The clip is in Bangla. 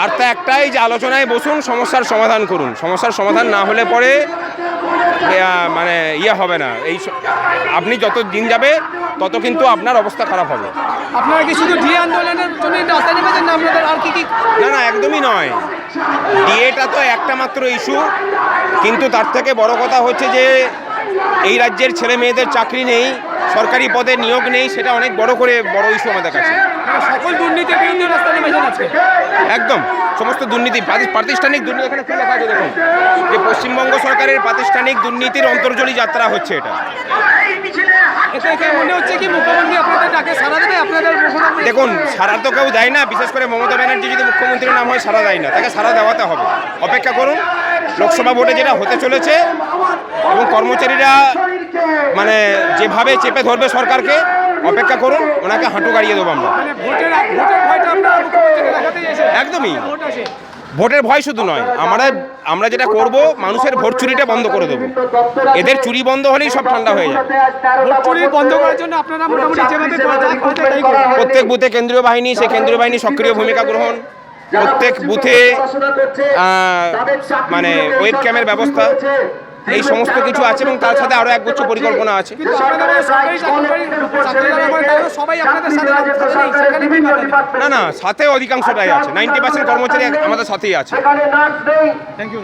বার্তা একটাই যে আলোচনায় বসুন সমস্যার সমাধান করুন। সমস্যার সমাধান না হলে পরে মানে ইয়ে হবে না। এই আপনি যত দিন যাবে তত কিন্তু আপনার অবস্থা খারাপ হবে। আপনারা কি শুধু ডিএ আন্দোলনের জন্য রাস্তায় নেমেছেন না আপনাদের আর কি কি? না না একদমই নয়। ডিএটা তো একটা মাত্র ইস্যু কিন্তু তার থেকে বড় কথা হচ্ছে যে এই রাজ্যের ছেলে মেয়েদের চাকরি নেই সরকারি পদে নিয়োগ নেই সেটা অনেক বড় করে বড় ইস্যু আমাদের কাছে। সকল দুর্নীতির বিরুদ্ধে রাস্তায় নেমেছেন আজকে। একদম সমস্ত দুর্নীতি প্রাতিষ্ঠানিক দুর্নীতি এখানে কি লেখা আছে দেখুন যে পশ্চিমবঙ্গ সরকারের প্রাতিষ্ঠানিক দুর্নীতির অন্তর্জলী যাত্রা হচ্ছে এটা। দেখুন সারা তো কেউ দেয় না বিশেষ করে মমতা ব্যানার্জি যদি মুখ্যমন্ত্রীর নাম হয় সারা দেয় না তাকে সারা দেওয়াতে হবে। অপেক্ষা করুন লোকসভা ভোটে যেটা হতে চলেছে কর্মচারীরা মানে যেভাবে চেপে ধরবে সরকারকে অপেক্ষা করুন ওনাকে হাঁটু গাড়িয়ে দেবো আমরা। মানে একদমই। ভোটের ভয় শুধু নয় আমরা আমরা যেটা করব মানুষের ভোট চুরিটা বন্ধ করে দেবো। এদের চুরি বন্ধ হলেই সব ঠান্ডা হয়ে যাবে চুরি বন্ধ করার জন্য আপনারা মোটামুটি যায় করা যায় তাই করবেন। প্রত্যেক বুথে কেন্দ্রীয় বাহিনী সেই কেন্দ্রীয় বাহিনী সক্রিয় ভূমিকা গ্রহণ। প্রত্যেক বুথে মানে ওয়েব ক্যামের ব্যবস্থা। এই সমস্ত কিছু আছে এবং তার সাথে আরও একগুচ্ছ পরিকল্পনা আছে? না না সাথে অধিকাংশটাই আছে। নাইনটি পার্সেন্ট কর্মচারী আমাদের সাথেই আছে। Thank you